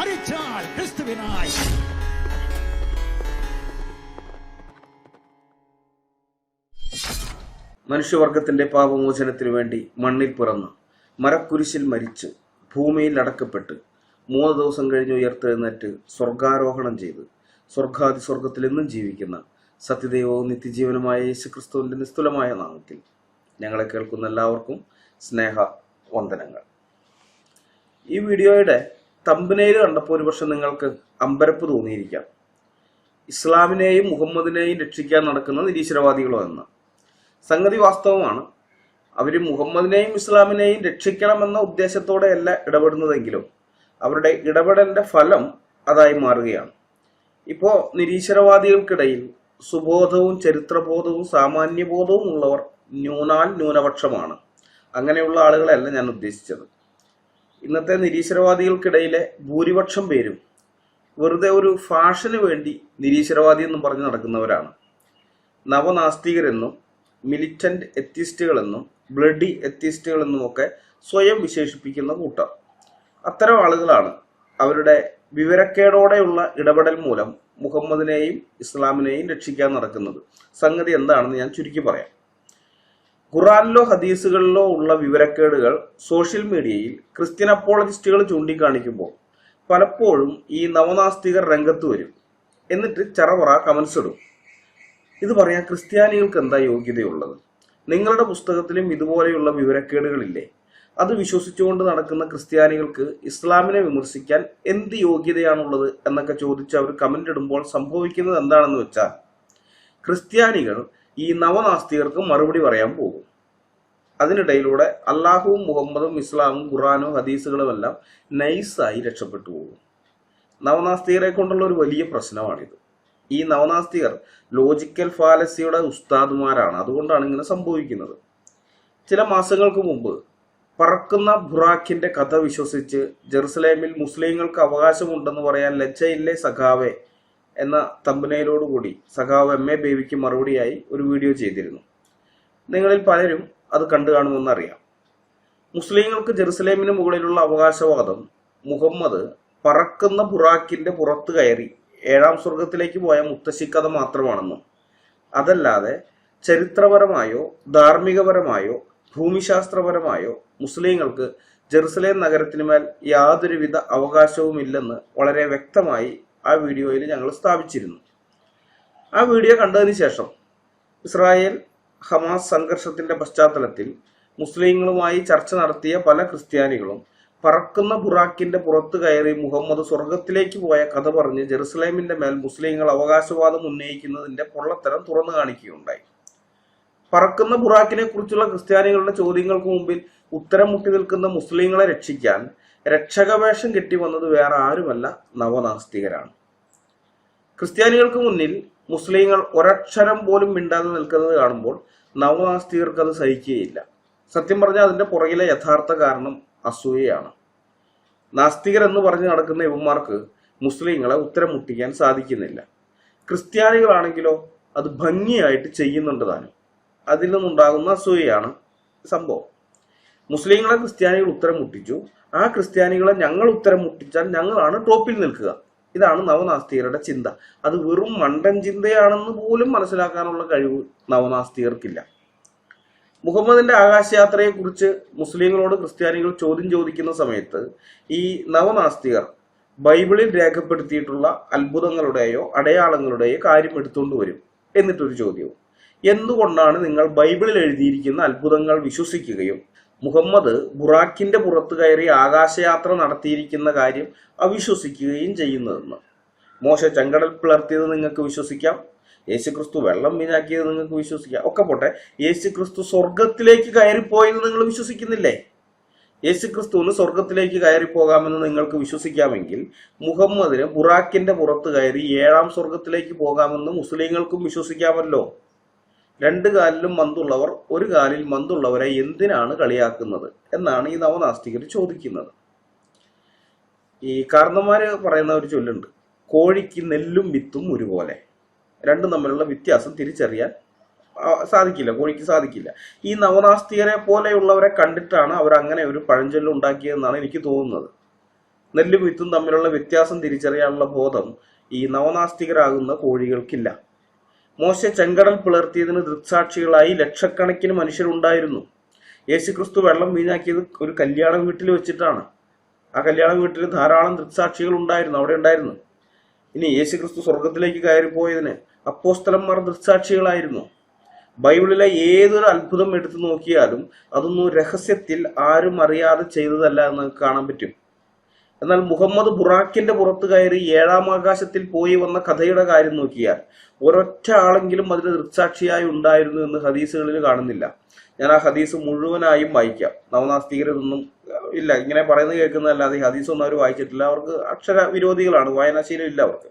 മരിച്ചാൽ ക്രിസ്തുവിനായി. മനുഷ്യവർഗത്തിന്റെ പാപമോചനത്തിനു വേണ്ടി മണ്ണിൽ പിറന്ന് മരക്കുരിശിൽ മരിച്ച് ഭൂമിയിൽ അടക്കപ്പെട്ട് മൂന്ന് ദിവസം കഴിഞ്ഞ് ഉയർത്തെഴുന്നേറ്റ് സ്വർഗാരോഹണം ചെയ്ത് സ്വർഗാതി സ്വർഗത്തിൽ എന്നും ജീവിക്കുന്ന സത്യദൈവവും നിത്യജീവനുമായ യേശുക്രിസ്തുവിന്റെ നിസ്തുലമായ നാമത്തിൽ ഞങ്ങളെ കേൾക്കുന്ന എല്ലാവർക്കും സ്നേഹ വന്ദനങ്ങൾ. ഈ വീഡിയോയുടെ തമ്പനയിൽ കണ്ടപ്പോൾ ഒരുപക്ഷെ നിങ്ങൾക്ക് അമ്പരപ്പ് തോന്നിയിരിക്കാം. ഇസ്ലാമിനെയും മുഹമ്മദിനെയും രക്ഷിക്കാൻ നടക്കുന്ന നിരീശ്വരവാദികളോ എന്ന് സംഗതി വാസ്തവമാണ്. അവർ മുഹമ്മദിനെയും ഇസ്ലാമിനെയും രക്ഷിക്കണമെന്ന ഉദ്ദേശത്തോടെയല്ല ഇടപെടുന്നതെങ്കിലും അവരുടെ ഇടപെടലിന്റെ ഫലം അതായി മാറുകയാണ്. ഇപ്പോൾ നിരീശ്വരവാദികൾക്കിടയിൽ സുബോധവും ചരിത്രബോധവും സാമാന്യബോധവും ഉള്ളവർ ന്യൂനാൽ ന്യൂനപക്ഷമാണ്. അങ്ങനെയുള്ള ആളുകളെയല്ല ഞാൻ ഉദ്ദേശിച്ചത്. ഇന്നത്തെ നിരീശ്വരവാദികൾക്കിടയിലെ ഭൂരിപക്ഷം പേരും വെറുതെ ഒരു ഫാഷന് വേണ്ടി നിരീശ്വരവാദി എന്നും പറഞ്ഞ് നടക്കുന്നവരാണ്. നവനാസ്തികരെന്നും മിലിറ്റന്റ് എത്തിസ്റ്റുകളെന്നും ബ്ലഡി എത്തിസ്റ്റുകളെന്നും ഒക്കെ സ്വയം വിശേഷിപ്പിക്കുന്ന കൂട്ടർ അത്തരം ആളുകളാണ് അവരുടെ വിവരക്കേടോടെയുള്ള ഇടപെടൽ മൂലം മുഹമ്മദിനെയും ഇസ്ലാമിനെയും രക്ഷിക്കാൻ നടക്കുന്നത്. സംഗതി എന്താണെന്ന് ഞാൻ ചുരുക്കി പറയാം. ഖുറാനിലോ ഹദീസുകളിലോ ഉള്ള വിവരക്കേടുകൾ സോഷ്യൽ മീഡിയയിൽ ക്രിസ്ത്യൻ അപ്പോളജിസ്റ്റുകൾ ചൂണ്ടിക്കാണിക്കുമ്പോൾ പലപ്പോഴും ഈ നവനാസ്തികർ രംഗത്ത് വരും. എന്നിട്ട് ചറവറ കമൻസ് ഇടും. ഇത് പറയാൻ ക്രിസ്ത്യാനികൾക്ക് എന്താ യോഗ്യതയുള്ളത്? നിങ്ങളുടെ പുസ്തകത്തിലും ഇതുപോലെയുള്ള വിവരക്കേടുകളില്ലേ? അത് വിശ്വസിച്ചുകൊണ്ട് നടക്കുന്ന ക്രിസ്ത്യാനികൾക്ക് ഇസ്ലാമിനെ വിമർശിക്കാൻ എന്ത് യോഗ്യതയാണുള്ളത് എന്നൊക്കെ ചോദിച്ച് അവർ കമന്റ് ഇടുമ്പോൾ സംഭവിക്കുന്നത് എന്താണെന്ന് വെച്ചാൽ ക്രിസ്ത്യാനികൾ ഈ നവനാസ്തികർക്ക് മറുപടി പറയാൻ പോകും. അതിനിടയിലൂടെ അള്ളാഹുവും മുഹമ്മദും ഇസ്ലാമും ഖുറാനും ഹദീസുകളുമെല്ലാം നൈസായി രക്ഷപ്പെട്ടു പോകും. നവനാസ്തികരെ കൊണ്ടുള്ള ഒരു വലിയ പ്രശ്നമാണിത്. ഈ നവനാസ്തികർ ലോജിക്കൽ ഫാലസിയുടെ ഉസ്താദുമാരാണ്. അതുകൊണ്ടാണ് ഇങ്ങനെ സംഭവിക്കുന്നത്. ചില മാസങ്ങൾക്ക് മുമ്പ് പറക്കുന്ന ബുറാഖിന്റെ കഥ വിശ്വസിച്ച് ജെറുസലേമിൽ മുസ്ലിങ്ങൾക്ക് അവകാശമുണ്ടെന്ന് പറയാൻ ലജ്ജയില്ലേ സഖാവെ എന്ന തമ്പനയിലോടുകൂടി സഖാവ് എം എ ബേബിക്ക് മറുപടിയായി ഒരു വീഡിയോ ചെയ്തിരുന്നു. നിങ്ങളിൽ പലരും അത് കണ്ടു കാണുമെന്നറിയാം മുസ്ലിങ്ങൾക്ക് ജെറുസലേമിന് മുകളിലുള്ള അവകാശവാദം മുഹമ്മദ് പറക്കുന്ന ബുറാക്കിന്റെ പുറത്ത് കയറി ഏഴാം സ്വർഗത്തിലേക്ക് പോയ മുത്തശ്ശിക്കഥ മാത്രമാണെന്നും അതല്ലാതെ ചരിത്രപരമായോ ധാർമ്മികപരമായോ ഭൂമിശാസ്ത്രപരമായോ മുസ്ലിങ്ങൾക്ക് ജെറുസലേം നഗരത്തിന് മേൽ യാതൊരുവിധ അവകാശവുമില്ലെന്ന് വളരെ വ്യക്തമായി ആ വീഡിയോയിൽ ഞങ്ങൾ സ്ഥാപിച്ചിരുന്നു. ആ വീഡിയോ കണ്ടതിന് ശേഷം ഇസ്രായേൽ ഹമാസ് സംഘർഷത്തിന്റെ പശ്ചാത്തലത്തിൽ മുസ്ലിങ്ങളുമായി ചർച്ച നടത്തിയ പല ക്രിസ്ത്യാനികളും പറക്കുന്ന ബുറാക്കിന്റെ പുറത്തു കയറി മുഹമ്മദ് സ്വർഗത്തിലേക്ക് പോയ കഥ പറഞ്ഞ് ജെറുസലേമിന്റെ മേൽ മുസ്ലിങ്ങൾ അവകാശവാദം ഉന്നയിക്കുന്നതിന്റെ പൊള്ളത്തരം തുറന്നു കാണിക്കുകയുണ്ടായി. പറക്കുന്ന ബുറാക്കിനെ കുറിച്ചുള്ള ക്രിസ്ത്യാനികളുടെ ചോദ്യങ്ങൾക്ക് മുമ്പിൽ ഉത്തരം മുട്ടി നിൽക്കുന്ന മുസ്ലിങ്ങളെ രക്ഷിക്കാൻ രക്ഷകവേഷം കെട്ടിവന്നത് വേറെ ആരുമല്ല നവനാസ്തികരാണ്. ക്രിസ്ത്യാനികൾക്ക് മുന്നിൽ മുസ്ലിങ്ങൾ ഒരക്ഷരം പോലും മിണ്ടാതെ നിൽക്കുന്നത് കാണുമ്പോൾ നവനാസ്തികർക്ക് അത് സഹിക്കുകയില്ല. സത്യം പറഞ്ഞാൽ അതിന്റെ പുറകിലെ യഥാർത്ഥ കാരണം അസൂയയാണ്. നാസ്തികർ എന്ന് പറഞ്ഞ് നടക്കുന്ന ഇവന്മാർക്ക് മുസ്ലിങ്ങളെ ഉത്തരം മുട്ടിക്കാൻ സാധിക്കുന്നില്ല. ക്രിസ്ത്യാനികളാണെങ്കിലോ അത് ഭംഗിയായിട്ട് ചെയ്യുന്നുണ്ട് താനും. അതിൽ നിന്നുണ്ടാകുന്ന അസൂയയാണ് സംഭവം. മുസ്ലിങ്ങളെ ക്രിസ്ത്യാനികൾ ഉത്തരം മുട്ടിച്ചു. ആ ക്രിസ്ത്യാനികളെ ഞങ്ങൾ ഉത്തരം മുട്ടിച്ചാൽ ഞങ്ങളാണ് ടോപ്പിൽ നിൽക്കുക. ഇതാണ് നവനാസ്തികരുടെ ചിന്ത. അത് വെറും മണ്ടൻ ചിന്തയാണെന്ന് പോലും മനസ്സിലാക്കാനുള്ള കഴിവ് നവനാസ്തികർക്കില്ല. മുഹമ്മദിന്റെ ആകാശയാത്രയെ കുറിച്ച് മുസ്ലിങ്ങളോട് ക്രിസ്ത്യാനികൾ ചോദ്യം ചോദിക്കുന്ന സമയത്ത് ഈ നവനാസ്തികർ ബൈബിളിൽ രേഖപ്പെടുത്തിയിട്ടുള്ള അത്ഭുതങ്ങളുടെയോ അടയാളങ്ങളുടെയോ കാര്യം എടുത്തുകൊണ്ട് വരും എന്നിട്ടൊരു ചോദ്യവും. എന്തുകൊണ്ടാണ് നിങ്ങൾ ബൈബിളിൽ എഴുതിയിരിക്കുന്ന അത്ഭുതങ്ങൾ വിശ്വസിക്കുകയും മുഹമ്മദ് ബുറാക്കിന്റെ പുറത്തു കയറി ആകാശയാത്ര നടത്തിയിരിക്കുന്ന കാര്യം അവിശ്വസിക്കുകയും ചെയ്യുന്നതെന്ന്. മോശ ചെങ്കടൽ പിളർത്തിയത് നിങ്ങൾക്ക് വിശ്വസിക്കാം. യേശുക്രിസ്തു വെള്ളം വീഞ്ഞാക്കിയത് നിങ്ങൾക്ക് വിശ്വസിക്കാം. ഒക്കെ പോട്ടെ. യേശുക്രിസ്തു സ്വർഗത്തിലേക്ക് കയറിപ്പോയെന്ന് നിങ്ങൾ വിശ്വസിക്കുന്നില്ലേ? യേശുക്രിസ്തുവിന് സ്വർഗത്തിലേക്ക് കയറി പോകാമെന്ന് നിങ്ങൾക്ക് വിശ്വസിക്കാമെങ്കിൽ മുഹമ്മദിന് ബുറാക്കിന്റെ പുറത്ത് കയറി ഏഴാം സ്വർഗത്തിലേക്ക് പോകാമെന്ന് മുസ്ലിങ്ങൾക്കും വിശ്വസിക്കാമല്ലോ. രണ്ട് കാലിലും മന്തുള്ളവർ ഒരു കാലിൽ മന്തുള്ളവരെ എന്തിനാണ് കളിയാക്കുന്നത്? എന്നാണ് ഈ നവനാസ്തികർ ചോദിക്കുന്നത്. ഈ കാരണന്മാര് പറയുന്ന ഒരു ചൊല്ലുണ്ട്. കോഴിക്ക് നെല്ലും വിത്തും ഒരുപോലെ. രണ്ടും തമ്മിലുള്ള വ്യത്യാസം തിരിച്ചറിയാൻ സാധിക്കില്ല. കോഴിക്ക് സാധിക്കില്ല. ഈ നവനാസ്തികരെ പോലെയുള്ളവരെ കണ്ടിട്ടാണ് അവർ അങ്ങനെ ഒരു പഴഞ്ചൊല്ല് ഉണ്ടാക്കിയതെന്നാണ് എനിക്ക് തോന്നുന്നത്. നെല്ലും വിത്തും തമ്മിലുള്ള വ്യത്യാസം തിരിച്ചറിയാനുള്ള ബോധം ഈ നവനാസ്തികരാകുന്ന കോഴികൾക്കില്ല. മോശ ചെങ്കടൽ പിളർത്തിയതിന് ദൃക്സാക്ഷികളായി ലക്ഷക്കണക്കിന് മനുഷ്യരുണ്ടായിരുന്നു. യേശുക്രിസ്തു വെള്ളം വീഞ്ഞാക്കിയത് ഒരു കല്യാണ വീട്ടിൽ വെച്ചിട്ടാണ്. ആ കല്യാണ വീട്ടിൽ ധാരാളം ദൃക്സാക്ഷികൾ ഉണ്ടായിരുന്നു അവിടെ ഉണ്ടായിരുന്നു. ഇനി യേശുക്രിസ്തു സ്വർഗത്തിലേക്ക് കയറിപ്പോയതിന് അപ്പോസ്തലന്മാർ ദൃക്സാക്ഷികളായിരുന്നു. ബൈബിളിലെ ഏതൊരു അത്ഭുതം എടുത്തു നോക്കിയാലും അതൊന്നും രഹസ്യത്തിൽ ആരും അറിയാതെ ചെയ്തതല്ല എന്ന് കാണാൻ പറ്റും. എന്നാൽ മുഹമ്മദ് ബുറാക്കിന്റെ പുറത്തു കയറി ഏഴാം ആകാശത്തിൽ പോയി വന്ന കഥയുടെ കാര്യം നോക്കിയാൽ ഒരൊറ്റ ആളെങ്കിലും അതിന് ദൃക്സാക്ഷിയായി ഉണ്ടായിരുന്നു എന്ന് ഹദീസുകളിൽ കാണുന്നില്ല. ഞാൻ ആ ഹദീസ് മുഴുവനായും വായിക്കാം. നവനാസ്തികരതൊന്നും ഇല്ല. ഇങ്ങനെ പറയുന്നത് കേൾക്കുന്നതല്ലാതെ ഈ ഹദീസൊന്നും അവർ വായിച്ചിട്ടില്ല. അവർക്ക് അക്ഷര വിരോധികളാണ്. വായനാശീലം ഇല്ല അവർക്ക്.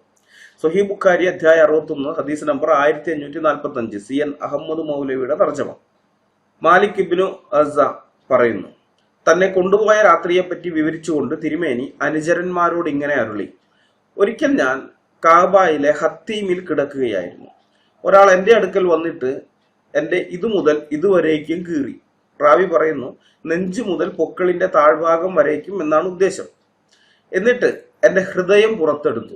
സൊഹീ ബുഖാരി അധ്യായ അറുപത്തൊന്ന് ഹദീസ് നമ്പർ ആയിരത്തി അഞ്ഞൂറ്റി നാൽപ്പത്തി അഞ്ച് സി എൻ അഹമ്മദ് മൗലവിയുടെ തർജമ. മാലിക് ഇബിനു അസ പറയുന്നു. തന്നെ കൊണ്ടുപോയ രാത്രിയെപ്പറ്റി വിവരിച്ചുകൊണ്ട് തിരുമേനി അനുചരന്മാരോട് ഇങ്ങനെ അരുളി. ഒരിക്കൽ ഞാൻ കാബായിലെ ഹത്തീമിൽ കിടക്കുകയായിരുന്നു. ഒരാൾ എന്റെ അടുക്കൽ വന്നിട്ട് എന്റെ ഇതു മുതൽ ഇതുവരേക്കും കീറി. റാവി പറയുന്നു നെഞ്ചു മുതൽ പൊക്കളിന്റെ താഴ്ഭാഗം വരേക്കും എന്നാണ് ഉദ്ദേശം. എന്നിട്ട് എന്റെ ഹൃദയം പുറത്തെടുത്തു.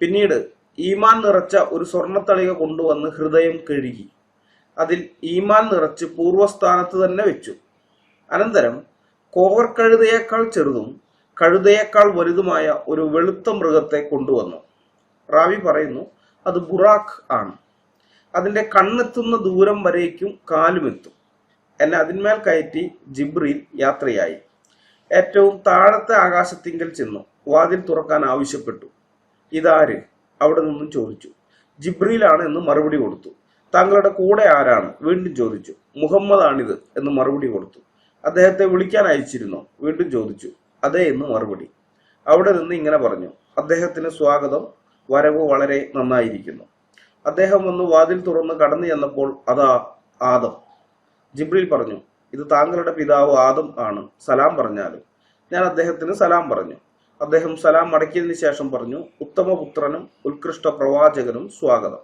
പിന്നീട് ഈമാൻ നിറച്ച ഒരു സ്വർണത്തളിക കൊണ്ടുവന്ന് ഹൃദയം കഴുകി. അതിൽ ഈമാൻ നിറച്ച് പൂർവസ്ഥാനത്ത് തന്നെ വെച്ചു. അനന്തരം കോവർ കഴുതയേക്കാൾ ചെറുതും കഴുതയേക്കാൾ വലുതുമായ ഒരു വെളുത്ത മൃഗത്തെ കൊണ്ടുവന്നു. റാവി പറയുന്നു അത് ബുറാഖ് ആണ്. അതിന്റെ കണ്ണെത്തുന്ന ദൂരം വരേക്കും കാലുമെത്തും. എന്നെ അതിന്മേൽ കയറ്റി ജിബ്രീൽ യാത്രയായി. ഏറ്റവും താഴത്തെ ആകാശത്തിങ്കൽ ചെന്നു. വാതിൽ തുറക്കാൻ ആവശ്യപ്പെട്ടു. ഇതാര്? അവിടെ നിന്നും ചോദിച്ചു. ജിബ്രീലാണ് എന്ന് മറുപടി കൊടുത്തു. താങ്കളുടെ കൂടെ ആരാണ്? വീണ്ടും ചോദിച്ചു. മുഹമ്മദാണിത് എന്ന് മറുപടി കൊടുത്തു. അദ്ദേഹത്തെ വിളിക്കാൻ അയച്ചിരുന്നു. വീണ്ടും ചോദിച്ചു അതേ എന്ന് മറുപടി. അവിടെ നിന്ന് ഇങ്ങനെ പറഞ്ഞു അദ്ദേഹത്തിന് സ്വാഗതം വരവ് വളരെ നന്നായിരിക്കുന്നു. അദ്ദേഹം വന്ന് വാതിൽ തുറന്ന് കടന്നു ചെന്നപ്പോൾ അതാ ആദം. ജിബ്രിൽ പറഞ്ഞു ഇത് താങ്കളുടെ പിതാവ് ആദം ആണ് സലാം പറഞ്ഞാലും. ഞാൻ അദ്ദേഹത്തിന് സലാം പറഞ്ഞു. അദ്ദേഹം സലാം മടക്കിയതിനു ശേഷം പറഞ്ഞു ഉത്തമ പുത്രനും ഉത്കൃഷ്ട പ്രവാചകനും സ്വാഗതം.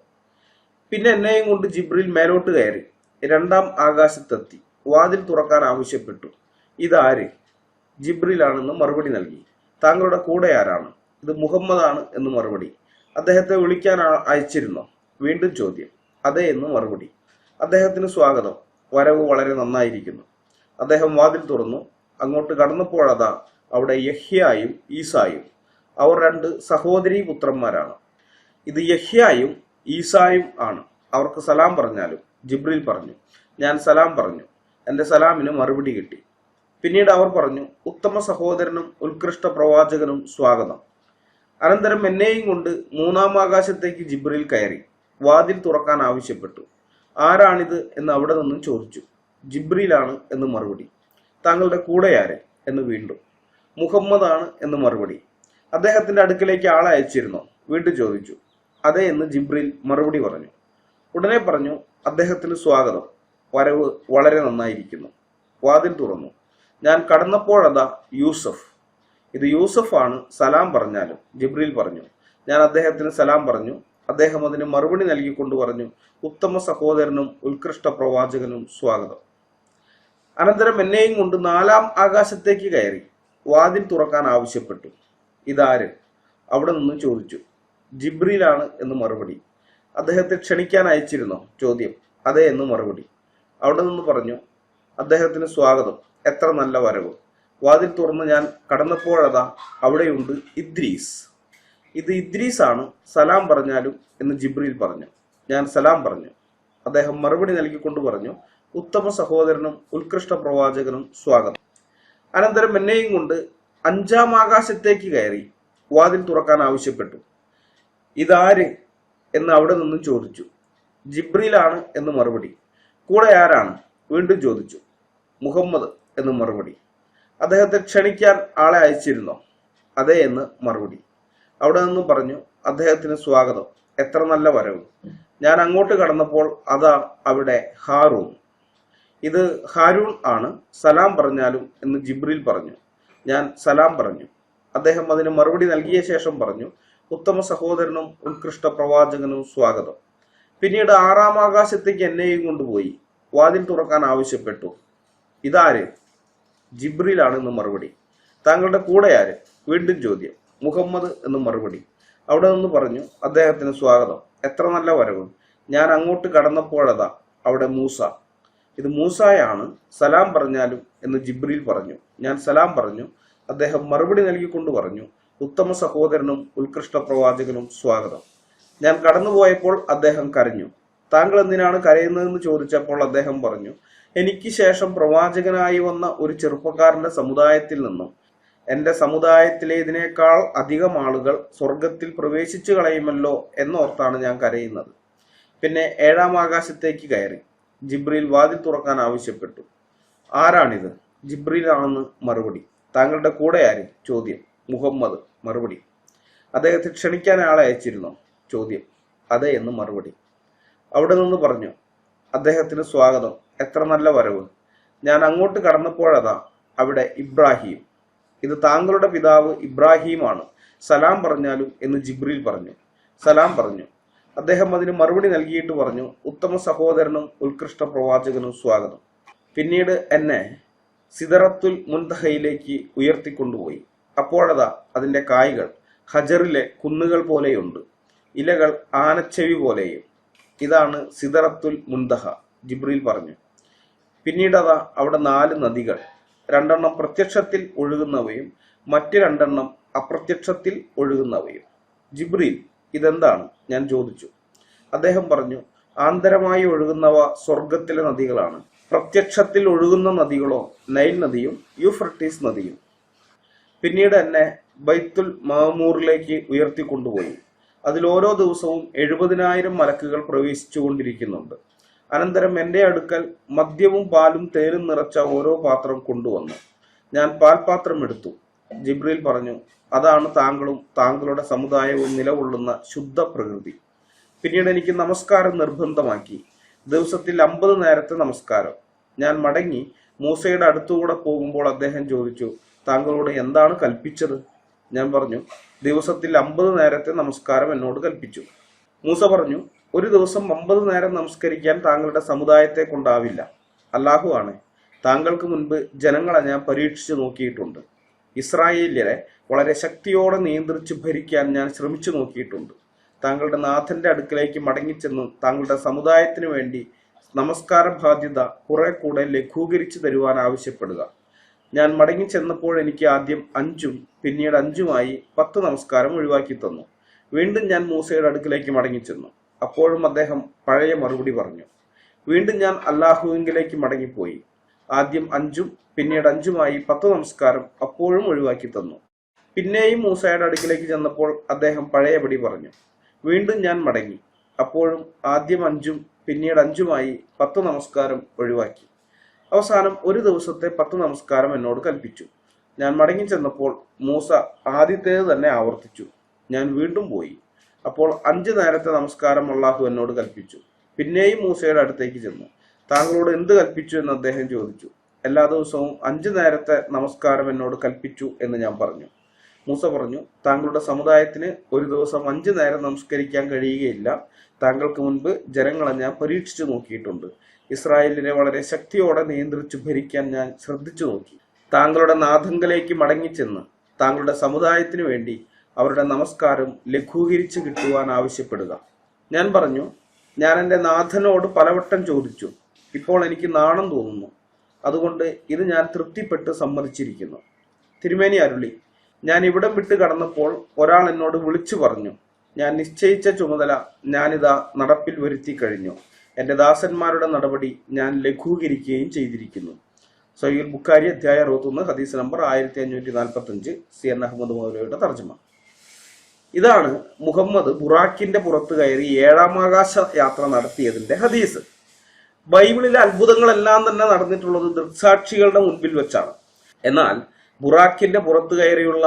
പിന്നെ എന്നെയും കൊണ്ട് ജിബ്രിൽ മേലോട്ട് കയറി രണ്ടാം ആകാശത്തെത്തി. വാതിൽ തുറക്കാൻ ആവശ്യപ്പെട്ടു. ഇതാര് ജിബ്രിലാണെന്ന് മറുപടി നൽകി. താങ്കളുടെ കൂടെ ആരാണ്? ഇത് മുഹമ്മദാണ് എന്ന് മറുപടി. അദ്ദേഹത്തെ വിളിക്കാൻ അയച്ചിരുന്നോ? വീണ്ടും ചോദ്യം. അതെ എന്ന് മറുപടി. അദ്ദേഹത്തിന് സ്വാഗതം. വരവ് വളരെ നന്നായിരിക്കുന്നു. അദ്ദേഹം വാതിൽ തുറന്നു. അങ്ങോട്ട് കടന്നപ്പോഴതാ അവിടെ യഹ്യായും ഈസായും. അവർ രണ്ട് സഹോദരി പുത്രന്മാരാണ്. ഇത് യഹ്യായും ഈസായും ആണ്. അവർക്ക് സലാം പറഞ്ഞാലും ജിബ്രിൽ പറഞ്ഞു. ഞാൻ സലാം പറഞ്ഞു. എന്റെ സലാമിന് മറുപടി കിട്ടി. പിന്നീട് അവർ പറഞ്ഞു ഉത്തമ സഹോദരനും ഉത്കൃഷ്ട പ്രവാചകനും സ്വാഗതം. അനന്തരം എന്നെയും കൊണ്ട് മൂന്നാം ആകാശത്തേക്ക് ജിബ്രിൽ കയറി വാതിൽ തുറക്കാൻ ആവശ്യപ്പെട്ടു. ആരാണിത് എന്ന് അവിടെ നിന്നും ചോദിച്ചു. ജിബ്രീലാണ് എന്ന് മറുപടി. താങ്കളുടെ കൂടെ ആര് എന്ന് വീണ്ടും. മുഹമ്മദ് ആണ് എന്ന് മറുപടി. അദ്ദേഹത്തിന്റെ അടുക്കിലേക്ക് ആളെ അയച്ചിരുന്നോ. വീണ്ടും ചോദിച്ചു. അതെ എന്ന് ജിബ്രിൽ മറുപടി പറഞ്ഞു. ഉടനെ പറഞ്ഞു അദ്ദേഹത്തിന് സ്വാഗതം. വരവ് വളരെ നന്നായിരിക്കുന്നു. വാതിൽ തുറന്നു. ഞാൻ കടന്നപ്പോഴതാ യൂസഫ്. ഇത് യൂസഫാണ് സലാം പറഞ്ഞാലും ജിബ്രീൽ പറഞ്ഞു. ഞാൻ അദ്ദേഹത്തിന് സലാം പറഞ്ഞു. അദ്ദേഹം അതിന് മറുപടി നൽകിക്കൊണ്ട് പറഞ്ഞു ഉത്തമ സഹോദരനും ഉത്കൃഷ്ട പ്രവാചകനും സ്വാഗതം. അനന്തരം എന്നെയും കൊണ്ട് നാലാം ആകാശത്തേക്ക് കയറി വാതിൽ തുറക്കാൻ ആവശ്യപ്പെട്ടു. ഇതാര്? അവിടെ നിന്ന് ചോദിച്ചു. ജിബ്രീലാണ് എന്ന് മറുപടി. അദ്ദേഹത്തെ ക്ഷണിക്കാൻ അയച്ചിരുന്നോ? ചോദ്യം. അതെ എന്ന് മറുപടി. അവിടെ നിന്ന് പറഞ്ഞു അദ്ദേഹത്തിന് സ്വാഗതം. എത്ര നല്ല വരവ്. വാതിൽ തുറന്ന് ഞാൻ കടന്നപ്പോഴതാ അവിടെയുണ്ട് ഇദ്രീസ്. ഇത് ഇദ്രീസ് ആണ് സലാം പറഞ്ഞാലും എന്ന് ജിബ്രീൽ പറഞ്ഞു. ഞാൻ സലാം പറഞ്ഞു. അദ്ദേഹം മറുപടി നൽകിക്കൊണ്ട് പറഞ്ഞു ഉത്തമ സഹോദരനും ഉത്കൃഷ്ട പ്രവാചകനും സ്വാഗതം. അനന്തരം എന്നെയും കൊണ്ട് അഞ്ചാം ആകാശത്തേക്ക് കയറി വാതിൽ തുറക്കാൻ ആവശ്യപ്പെട്ടു. ഇതാര്? എന്ന് അവിടെ നിന്നും ചോദിച്ചു. ജിബ്രീലാണ് എന്ന് മറുപടി. കൂടെ ആരാണ്? വീണ്ടും ചോദിച്ചു. മുഹമ്മദ് എന്ന് മറുപടി. അദ്ദേഹത്തെ ക്ഷണിക്കാൻ ആളെ അയച്ചിരുന്നോ? അതെ എന്ന് മറുപടി. അവിടെ നിന്നും പറഞ്ഞു അദ്ദേഹത്തിന് സ്വാഗതം. എത്ര നല്ല വരവ്. ഞാൻ അങ്ങോട്ട് കടന്നപ്പോൾ അതാ അവിടെ ഹാറൂൺ. ഇത് ഹാരൂൺ ആണ്. സലാം പറഞ്ഞാലും എന്ന് ജിബ്രിൽ പറഞ്ഞു. ഞാൻ സലാം പറഞ്ഞു. അദ്ദേഹം അതിന് മറുപടി നൽകിയ ശേഷം പറഞ്ഞു ഉത്തമ സഹോദരനും ഉത്കൃഷ്ട പ്രവാചകനും സ്വാഗതം. പിന്നീട് ആറാം ആകാശത്തേക്ക് എന്നെയും കൊണ്ടുപോയി. വാതിൽ തുറക്കാൻ ആവശ്യപ്പെട്ടു. ഇതാര്? ജിബ്രിലാണെന്ന് മറുപടി. താങ്കളുടെ കൂടെ ആര്? വീണ്ടും ചോദ്യം. മുഹമ്മദ് എന്ന് മറുപടി. അവിടെ നിന്ന് പറഞ്ഞു അദ്ദേഹത്തിന് സ്വാഗതം. എത്ര നല്ല വരവ്. ഞാൻ അങ്ങോട്ട് കടന്നപ്പോഴതാ അവിടെ മൂസ. ഇത് മൂസായാണ് സലാം പറഞ്ഞാലും എന്ന് ജിബ്രിൽ പറഞ്ഞു. ഞാൻ സലാം പറഞ്ഞു അദ്ദേഹം മറുപടി നൽകിക്കൊണ്ട് പറഞ്ഞു ഉത്തമ സഹോദരനും ഉത്കൃഷ്ട പ്രവാചകനും സ്വാഗതം. ഞാൻ കടന്നുപോയപ്പോൾ അദ്ദേഹം കരഞ്ഞു. താങ്കൾ എന്തിനാണ് കരയുന്നതെന്ന് ചോദിച്ചപ്പോൾ അദ്ദേഹം പറഞ്ഞു എനിക്ക് ശേഷം പ്രവാചകനായി വന്ന ഒരു ചെറുപ്പക്കാരന്റെ സമുദായത്തിൽ നിന്നും എന്റെ സമുദായത്തിലെ ഇതിനേക്കാൾ അധികം ആളുകൾ സ്വർഗത്തിൽ പ്രവേശിച്ചു കളയുമല്ലോ എന്നോർത്താണ് ഞാൻ കരയുന്നത്. പിന്നെ ഏഴാം ആകാശത്തേക്ക് കയറി. ജിബ്രിൽ വാതിൽ തുറക്കാൻ ആവശ്യപ്പെട്ടു. ആരാണിത്? ജിബ്രീൽ ആണെന്ന് മറുപടി. താങ്കളുടെ കൂടെ ആര്? ചോദ്യം. മുഹമ്മദ് മറുപടി. അദ്ദേഹത്തെ ക്ഷണിക്കാൻ ആളെ അയച്ചിരുന്നോ? ചോദ്യം. അതെ എന്ന് മറുപടി. അവിടെ നിന്ന് പറഞ്ഞു അദ്ദേഹത്തിന് സ്വാഗതം. എത്ര നല്ല വരവ്. ഞാൻ അങ്ങോട്ട് കടന്നപ്പോഴതാ അവിടെ ഇബ്രാഹിം. ഇത് താങ്കളുടെ പിതാവ് ഇബ്രാഹിമാണ് സലാം പറഞ്ഞാലും എന്ന് ജിബ്രീൽ പറഞ്ഞു. സലാം പറഞ്ഞു. അദ്ദേഹം അതിന് മറുപടി നൽകിയിട്ട് പറഞ്ഞു ഉത്തമ സഹോദരനും ഉത്കൃഷ്ട പ്രവാചകനും സ്വാഗതം. പിന്നീട് എന്നെ സിദറത്തുൽ മുൻതഹയിലേക്ക് ഉയർത്തിക്കൊണ്ടുപോയി. അപ്പോഴതാ അതിന്റെ കായ്കൾ. ഹജറിലെ കുന്നുകൾ പോലെയുണ്ട്. ഇലകൾ ആനച്ചെവി പോലെയും. ഇതാണ് സിദറത്തുൽ മുന്തഹ ജിബ്രീൽ പറഞ്ഞു. പിന്നീടതാ അവിടെ നാല് നദികൾ. രണ്ടെണ്ണം പ്രത്യക്ഷത്തിൽ ഒഴുകുന്നവയും മറ്റ് രണ്ടെണ്ണം അപ്രത്യക്ഷത്തിൽ ഒഴുകുന്നവയും. ജിബ്രീൽ ഇതെന്താണ്? ഞാൻ ചോദിച്ചു. അദ്ദേഹം പറഞ്ഞു ആന്തരമായി ഒഴുകുന്നവ സ്വർഗത്തിലെ നദികളാണ്. പ്രത്യക്ഷത്തിൽ ഒഴുകുന്ന നദികളോ നൈൽ നദിയും യൂഫ്രട്ടീസ് നദിയും. പിന്നീട് എന്നെ ബൈത്തുൽ മാമൂറിലേക്ക് ഉയർത്തിക്കൊണ്ടുപോയി. അതിൽ ഓരോ ദിവസവും എഴുപതിനായിരം മലക്കുകൾ പ്രവേശിച്ചുകൊണ്ടിരിക്കുന്നുണ്ട്. അനന്തരം എന്റെ അടുക്കൽ മദ്യവും പാലും തേനും നിറച്ച ഓരോ പാത്രം കൊണ്ടുവന്നു. ഞാൻ പാൽപാത്രം എടുത്തു. ജിബ്രീൽ പറഞ്ഞു അതാണ് താങ്കളും താങ്കളുടെ സമുദായവും നിലകൊള്ളുന്ന ശുദ്ധ പ്രകൃതി. പിന്നീട് എനിക്ക് നമസ്കാരം നിർബന്ധമാക്കി. ദിവസത്തിൽ അമ്പത് നേരത്തെ നമസ്കാരം. ഞാൻ മടങ്ങി മൂസയുടെ അടുത്തുകൂടെ പോകുമ്പോൾ അദ്ദേഹം ചോദിച്ചു താങ്കളോട് എന്താണ് കൽപ്പിച്ചത്? ഞാൻ പറഞ്ഞു ദിവസത്തിൽ അമ്പത് നേരത്തെ നമസ്കാരം എന്നോട് കൽപ്പിച്ചു. മൂസ പറഞ്ഞു ഒരു ദിവസം അമ്പത് നേരം നമസ്കരിക്കാൻ താങ്കളുടെ സമുദായത്തെ കൊണ്ടാവില്ല. അല്ലാഹു ആണ്. താങ്കൾക്ക് മുൻപ് ജനങ്ങളെ ഞാൻ പരീക്ഷിച്ചു നോക്കിയിട്ടുണ്ട്. ഇസ്രായേലിയരെ വളരെ ശക്തിയോടെ നിയന്ത്രിച്ച് ഭരിക്കാൻ ഞാൻ ശ്രമിച്ചു നോക്കിയിട്ടുണ്ട്. താങ്കളുടെ നാഥന്റെ അടുക്കലേക്ക് മടങ്ങിച്ചെന്ന് താങ്കളുടെ സമുദായത്തിന് വേണ്ടി നമസ്കാര ബാധ്യത കുറെ കൂടെ ലഘൂകരിച്ചു തരുവാൻ ആവശ്യപ്പെടുക. ഞാൻ മടങ്ങി ചെന്നപ്പോൾ എനിക്ക് ആദ്യം അഞ്ചും പിന്നീട് അഞ്ചുമായി പത്ത് നമസ്കാരം ഒഴിവാക്കി തന്നു. വീണ്ടും ഞാൻ മൂസയുടെ അടുക്കിലേക്ക് മടങ്ങി ചെന്നു. അപ്പോഴും അദ്ദേഹം പഴയ മറുപടി പറഞ്ഞു. വീണ്ടും ഞാൻ അള്ളാഹുവിങ്കിലേക്ക് മടങ്ങിപ്പോയി. ആദ്യം അഞ്ചും പിന്നീട് അഞ്ചുമായി പത്ത് നമസ്കാരം അപ്പോഴും ഒഴിവാക്കി തന്നു. പിന്നെയും മൂസയുടെ അടുക്കിലേക്ക് ചെന്നപ്പോൾ അദ്ദേഹം പഴയപടി പറഞ്ഞു. വീണ്ടും ഞാൻ മടങ്ങി. അപ്പോഴും ആദ്യം അഞ്ചും പിന്നീട് അഞ്ചുമായി പത്ത് നമസ്കാരം ഒഴിവാക്കി. അവസാനം ഒരു ദിവസത്തെ പത്ത് നമസ്കാരം എന്നോട് കൽപ്പിച്ചു. ഞാൻ മടങ്ങി ചെന്നപ്പോൾ മൂസ ആദ്യത്തേത് തന്നെ ആവർത്തിച്ചു. ഞാൻ വീണ്ടും പോയി. അപ്പോൾ അഞ്ചു നേരത്തെ നമസ്കാരം അള്ളാഹു എന്നോട് കൽപ്പിച്ചു. പിന്നെയും മൂസയുടെ അടുത്തേക്ക് ചെന്നു. താങ്കളോട് എന്ത് കൽപ്പിച്ചു എന്ന് അദ്ദേഹം ചോദിച്ചു. എല്ലാ ദിവസവും അഞ്ചു നേരത്തെ നമസ്കാരം എന്നോട് കൽപ്പിച്ചു എന്ന് ഞാൻ പറഞ്ഞു. മൂസ പറഞ്ഞു താങ്കളുടെ സമുദായത്തിന് ഒരു ദിവസം അഞ്ചു നേരം നമസ്കരിക്കാൻ കഴിയുകയില്ല. താങ്കൾക്ക് മുൻപ് ജനങ്ങളെ ഞാൻ പരീക്ഷിച്ചു നോക്കിയിട്ടുണ്ട്. ഇസ്രായേലിനെ വളരെ ശക്തിയോടെ നിയന്ത്രിച്ചു ഭരിക്കാൻ ഞാൻ ശ്രദ്ധിച്ചു നോക്കി. താങ്കളുടെ നാഥങ്കലേക്ക് മടങ്ങിച്ചെന്ന് താങ്കളുടെ സമുദായത്തിന് വേണ്ടി അവരുടെ നമസ്കാരം ലഘൂകരിച്ചു കിട്ടുവാൻ ആവശ്യപ്പെടുക. ഞാൻ പറഞ്ഞു ഞാൻ എന്റെ നാഥനോട് പലവട്ടം ചോദിച്ചു. ഇപ്പോൾ എനിക്ക് നാണം തോന്നുന്നു. അതുകൊണ്ട് ഇത് ഞാൻ തൃപ്തിപ്പെട്ട് സമ്മതിച്ചിരിക്കുന്നു. തിരുമേനി അരുളി ഞാൻ ഇവിടം വിട്ട് കടന്നപ്പോൾ ഒരാൾ എന്നോട് വിളിച്ചു പറഞ്ഞു ഞാൻ നിശ്ചയിച്ച ചുമതല ഞാനിതാ നടപ്പിൽ വരുത്തി കഴിഞ്ഞു. എന്റെ ദാസന്മാരുടെ നടപടി ഞാൻ ലഘൂകരിക്കുകയും ചെയ്തിരിക്കുന്നു. സയ്യുൽ ബുക്കാരി അധ്യായ അറുപത്തൊന്ന് ഹദീസ് നമ്പർ ആയിരത്തി അഞ്ഞൂറ്റി നാൽപ്പത്തി അഞ്ച് സി എൻ അഹമ്മദ് മൗലയുടെ തർജമ. ഇതാണ് മുഹമ്മദ് ബുറാക്കിന്റെ പുറത്ത് കയറി ഏഴാം ആകാശ യാത്ര നടത്തിയതിന്റെ ഹദീസ്. ബൈബിളിലെ അത്ഭുതങ്ങളെല്ലാം തന്നെ നടന്നിട്ടുള്ളത് ദൃക്സാക്ഷികളുടെ മുൻപിൽ വെച്ചാണ്. എന്നാൽ ബുറാക്കിന്റെ പുറത്തു കയറിയുള്ള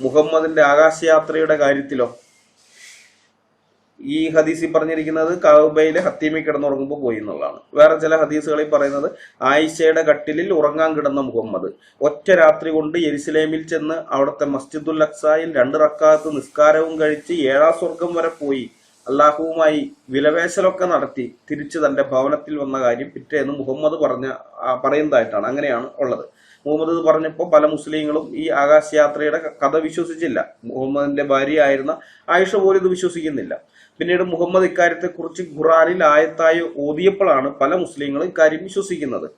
മുഹമ്മദിന്റെ ആകാശയാത്രയുടെ കാര്യത്തിലോ ഈ ഹദീസിൽ പറഞ്ഞിരിക്കുന്നത് കൗബയിലെ ഹത്തീമി കിടന്നുറങ്ങുമ്പോൾ പോയി എന്നുള്ളതാണ്. വേറെ ചില ഹദീസുകളിൽ പറയുന്നത് ആയിഷയുടെ കട്ടിലിൽ ഉറങ്ങാൻ കിടന്ന മുഹമ്മദ്. ഒറ്റ രാത്രി കൊണ്ട് യെരുസലേമിൽ ചെന്ന് അവിടുത്തെ മസ്ജിദുൽ അക്സായിൽ രണ്ട് റക്കാത്ത് നിസ്കാരവും കഴിച്ച് ഏഴാം സ്വർഗം വരെ പോയി അള്ളാഹുവുമായി വിലവേശലൊക്കെ നടത്തി തിരിച്ച് തന്റെ ഭവനത്തിൽ വന്ന കാര്യം പിറ്റേന്ന് മുഹമ്മദ് പറഞ്ഞ പറയുന്നതായിട്ടാണ് അങ്ങനെയാണ് ഉള്ളത്. മുഹമ്മദ് ഇത് പറഞ്ഞപ്പോൾ പല മുസ്ലിങ്ങളും ഈ ആകാശയാത്രയുടെ കഥ വിശ്വസിച്ചില്ല. മുഹമ്മദിന്റെ ഭാര്യയായിരുന്ന ആയിഷ പോലും ഇത് വിശ്വസിക്കുന്നില്ല. പിന്നീട് മുഹമ്മദ് ഇക്കാര്യത്തെക്കുറിച്ച് ഖുറാനിൽ ആയത്തായി ഓതിയപ്പോഴാണ് പല മുസ്ലിങ്ങളും ഇക്കാര്യം വിശ്വസിക്കുന്നത്.